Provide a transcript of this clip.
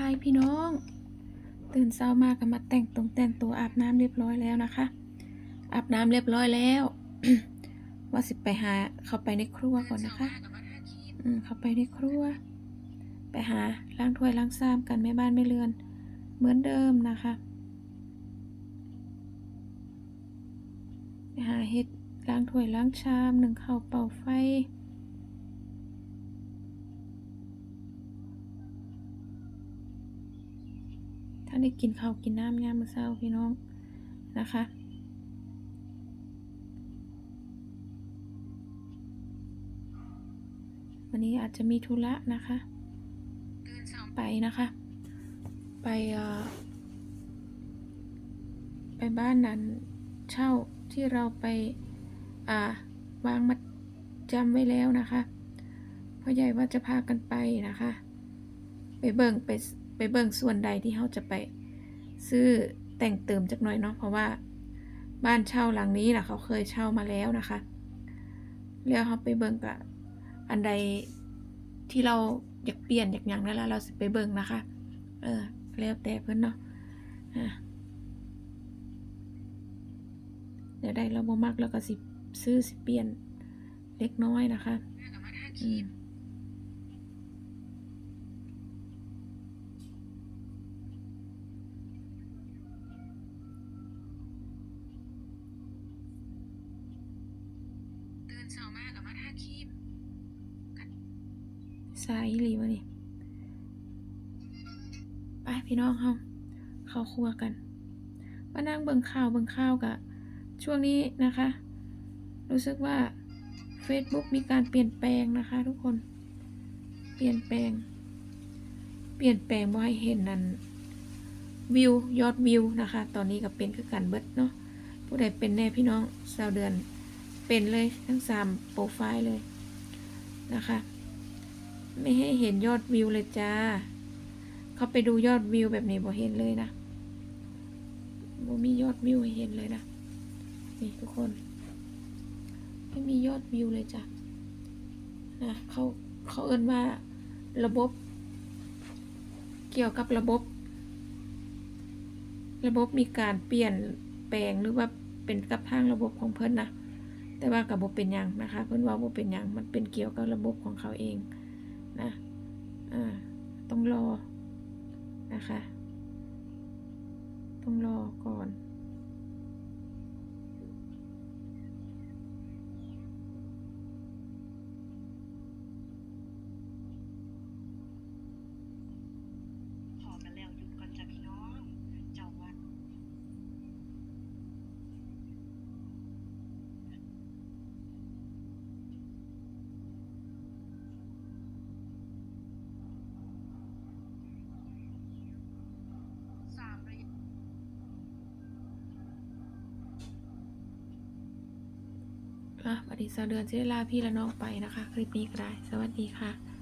ายพี่น้อง ตื่นเช้ามาก็มาแต่งตรงแต่งตัวอาบน้ำเรียบร้อยแล้วนะคะ อาบน้ำเรียบร้อยแล้ว ว่าสิไปหาเข้าไปในครัวก่อนนะคะ อืมเข้าไปในครัว ไปหาล้างถ้วยล้างซ้ำกันแม่บ้านแม่เรือน เหมือนเดิมนะคะไปหาเฮ็ดล้างถ้วยล้างชามหนึ่งข้าวเป่าไฟาได้กินข้าวกินน้ำยามมื้อเช้าพี่น้องนะคะวันนี้อาจจะมีธุระนะคะ ไปนะคะ ไปไปบ้านนั้นเช่าที่เราไปอ่าวางมัดจำไว้แล้วนะคะพ่อใหญ่ว่าจะพากันไปนะคะ ไปเบิ่งไป ไปเบิ่งส่วนใดที่เขาจะไป ซื้อแต่งเติมจักหน่อยเนาะเพราะว่าบ้านเช่าหลังนี้นะเขาเคยเช่ามาแล้วนะคะแล้วเขาไปเบิ่งกะอันใดที่เราอยากเปลี่ยนอยากอย่างนั่นละเราสิไปเบิ่งนะคะ เออแล้วแต่เพิ่นเนาะอะเดี๋ยวได้เราบ่มักแล้วก็สิซื้อสิเปลี่ยนเล็กน้อยนะคะอืม คีมสายอีหลีวะนี่ไปพี่น้องเฮาเข้าครัวกันมานั่งเบิ่งข่าวเบิ่งข่าวกะช่วงนี้นะคะ รู้สึกว่า Facebook มีการเปลี่ยนแปลงนะคะ ทุกคน เปลี่ยนแปลง เปลี่ยนแปลงบ่ให้เห็นนั่นวิวยอดวิวนะคะ ตอนนี้ก็เป็นคือกันเบิดเนาะผู้ใดเป็นแน่พี่น้องสาวเดือน เป็นเลยทั้งสามโปรไฟล์เลยนะคะ ไม่ให้เห็นยอดวิวเลยจ้า เขาไปดูยอดวิวแบบนี้บ่เห็นเลยนะบ่มียอดวิวให้เห็นเลยนะนี่ทุกคน ไม่มียอดวิวเลยจ้ะนะเขาเขาเอิ้นว่าระบบ เกี่ยวกับระบบ ระบบมีการเปลี่ยนแปลงหรือว่าเป็นกับทางระบบของเพิ่นนะ แต่ว่ากับบ่เป็นอยังนะคะ เพื่อนว่าบ่เป็นอยังมันเป็นเกี่ยวกับระบบของเขาเองนะอ่าต้องรอนะคะ ต้องรอก่อน อะวันนี้สาวเดือนจะได้ลาพี่และน้องไปนะคะ คลิปนี้ก็ได้ สวัสดีค่ะ